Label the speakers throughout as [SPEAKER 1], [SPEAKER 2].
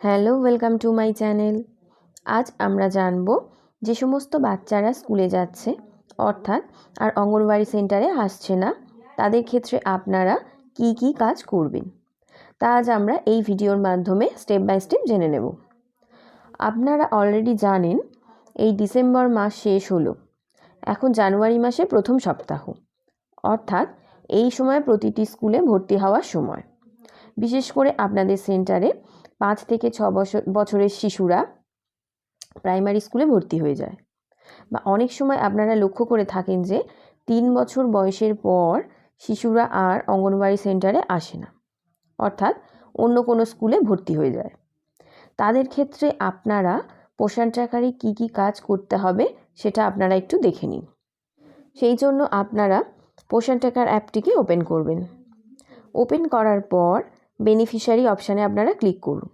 [SPEAKER 1] Hello, welcome to my channel. আজ আমরা জানব যে সমস্ত বাচ্চারা স্কুলে যাচ্ছে, অর্থাৎ আর অঙ্গনওয়াড়ি সেন্টারে আসছে না, তাদের ক্ষেত্রে আপনারা কি কি কাজ করবেন? তা আজ আমরা এই ভিডিওর মাধ্যমে স্টেপ বাই স্টেপ জেনে নেব। আপনারা অলরেডি জানেন, এই ডিসেম্বর মাস শেষ হলো। এখন জানুয়ারি মাসে প্রথম সপ্তাহ। অর্থাৎ এই সময় প্রতিটি স্কুলে ভর্তি হওয়ার সময়। বিশেষ করে আপনাদের সেন্টারে পাঁচ থেকে ছ বছর, বছরের শিশুরা প্রাইমারি স্কুলে ভর্তি হয়ে যায়। বা অনেক সময় আপনারা লক্ষ্য করে থাকেন যে, তিন বছর বয়সের পর শিশুরা আর অঙ্গনওয়াড়ি সেন্টারে আসে না। অর্থাৎ অন্য কোনো স্কুলে ভর্তি হয়ে যায়। তাদের ক্ষেত্রে আপনারা পোষণ ট্র্যাকারে কী কী কাজ করতে হবে সেটা আপনারা একটু দেখে নিন। সেই জন্য আপনারা পোষণ টাকার অ্যাপটিকে ওপেন করবেন। ওপেন করার পর বেনিফিশিয়ারি অপশানে আপনারা ক্লিক করুন।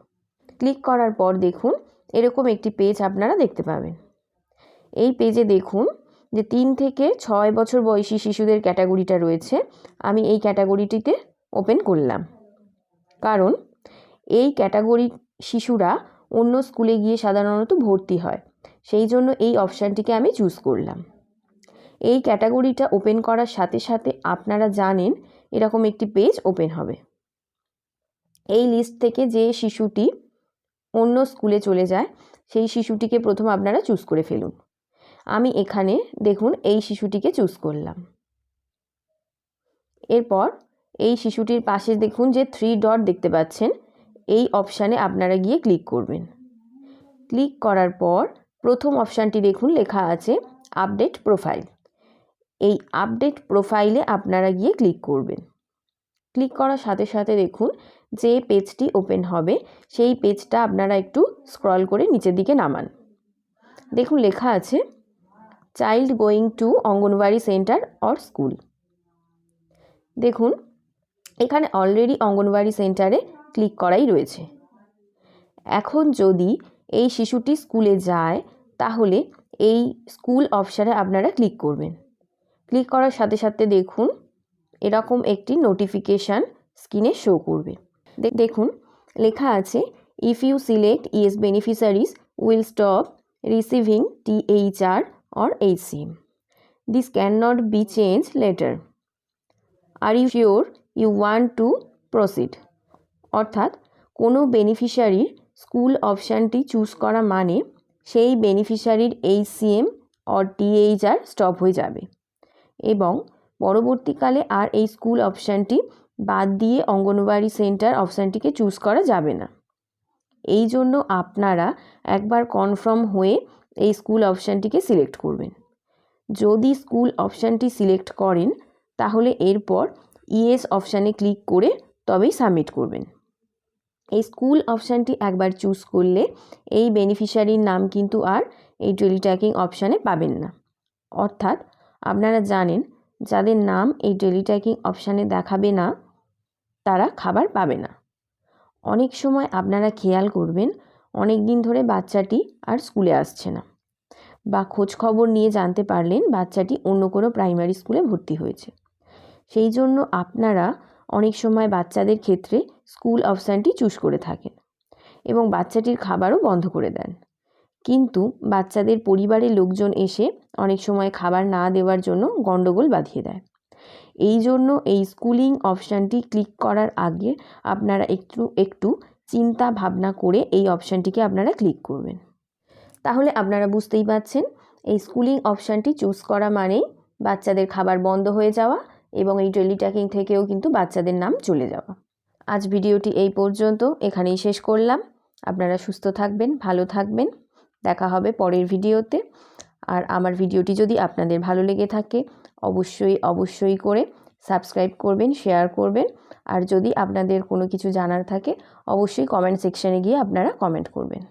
[SPEAKER 1] ক্লিক করার পর দেখুন, এরকম একটি পেজ আপনারা দেখতে পাবেন। এই পেজে দেখুন যে তিন থেকে ছয় বছর বয়সী শিশুদের ক্যাটাগরিটা রয়েছে। আমি এই ক্যাটাগরিটিতে ওপেন করলাম। কারণ এই ক্যাটাগরি শিশুরা অন্য স্কুলে গিয়ে সাধারণত ভর্তি হয়। সেই জন্য এই অপশানটিকে আমি চুজ করলাম। এই ক্যাটাগরিটা ওপেন করার সাথে সাথে আপনারা জানেন এরকম একটি পেজ ওপেন হবে। এই লিস্ট থেকে যে শিশুটি অন্য স্কুলে চলে যায়, সেই শিশুটিকে প্রথম আপনারা চুজ করে ফেলুন। আমি এখানে দেখুন এই শিশুটিকে চুজ করলাম। এরপর এই শিশুটির পাশে দেখুন যে থ্রি ডট দেখতে পাচ্ছেন, এই অপশানে আপনারা গিয়ে ক্লিক করবেন। ক্লিক করার পর প্রথম অপশানটি দেখুন লেখা আছে আপডেট প্রোফাইল এই আপডেট প্রোফাইলে আপনারা গিয়ে ক্লিক করবেন। ক্লিক করার সাথে সাথে দেখুন যে পেজটি ওপেন হবে, সেই পেজটা আপনারা একটু স্ক্রল করে নিচের দিকে নামান। দেখুন লেখা আছে child going to anganwadi centre or school দেখুন, এখানে অলরেডি অঙ্গনওয়াড়ি সেন্টারে ক্লিক করাই রয়েছে। এখন যদি এই শিশুটি স্কুলে যায়, তাহলে এই স্কুল অপশানে আপনারা ক্লিক করবেন। ক্লিক করার সাথে সাথে দেখুন এরকম একটি নোটিফিকেশান স্ক্রিনে শো করবে। দেখুন, লেখা আছে if you select yes beneficiaries will stop receiving THR or HCM this can not be change later are you sure you want to proceed অর্থাৎ, কোনো বেনিফিশিয়ারির স্কুল অপশানটি চুজ করা মানে সেই বেনিফিশিয়ারির এইচসিএম অর টিএইচআর স্টপ হয়ে যাবে। এবং পরবর্তীকালে আর এই স্কুল অপশানটি বাদ দিয়ে অঙ্গনওয়াড়ি সেন্টার অপশানটিকে চুজ করা যাবে না। এই জন্য আপনারা একবার কনফার্ম হয়ে এই স্কুল অপশানটিকে সিলেক্ট করবেন। যদি স্কুল অপশানটি সিলেক্ট করেন, তাহলে এরপর ইএস অপশানে ক্লিক করে তবেই সাবমিট করবেন। এই স্কুল অপশানটি একবার চুজ করলে এই বেনিফিশিয়ারির নাম কিন্তু আর এই টেলিট্র্যাকিং অপশানে পাবেন না। অর্থাৎ আপনারা জানেন যাদের নাম এই ডেলি টেলিট্র্যাকিং অপশানে দেখাবে না, তারা খাবার পাবে না। অনেক সময় আপনারা খেয়াল করবেন, অনেক দিন ধরে বাচ্চাটি আর স্কুলে আসছে না বা খোঁজ খবর নিয়ে জানতে পারলেন বাচ্চাটি অন্য কোনো প্রাইমারি স্কুলে ভর্তি হয়েছে। সেই জন্য আপনারা অনেক সময় বাচ্চাদের ক্ষেত্রে স্কুল অপশানটি চুজ করে থাকেন এবং বাচ্চাটির খাবারও বন্ধ করে দেন। কিন্তু বাচ্চাদের পরিবারের লোকজন এসে অনেক সময় খাবার না দেওয়ার জন্য গণ্ডগোল বাঁধিয়ে দেয়। এই জন্য এই স্কুলিং অপশানটি ক্লিক করার আগে আপনারা একটু একটু চিন্তা ভাবনা করে এই অপশানটিকে আপনারা ক্লিক করবেন। তাহলে আপনারা বুঝতেই পাচ্ছেন, এই স্কুলিং অপশানটি চুজ করা মানেই বাচ্চাদের খাবার বন্ধ হয়ে যাওয়া এবং এই টেলিট্যাকিং থেকেও কিন্তু বাচ্চাদের নাম চলে যাওয়া। আজ ভিডিওটি এই পর্যন্ত, এখানেই শেষ করলাম। আপনারা সুস্থ থাকবেন, ভালো থাকবেন। দেখা হবে পরের ভিডিওতে। আর আমার ভিডিওটি যদি আপনাদের ভালো লেগে থাকে, অবশ্যই অবশ্যই করে সাবস্ক্রাইব করবেন, শেয়ার করবেন। আর যদি আপনাদের কোনো কিছু জানার থাকে, অবশ্যই কমেন্ট সেকশানে গিয়ে আপনারা কমেন্ট করবেন।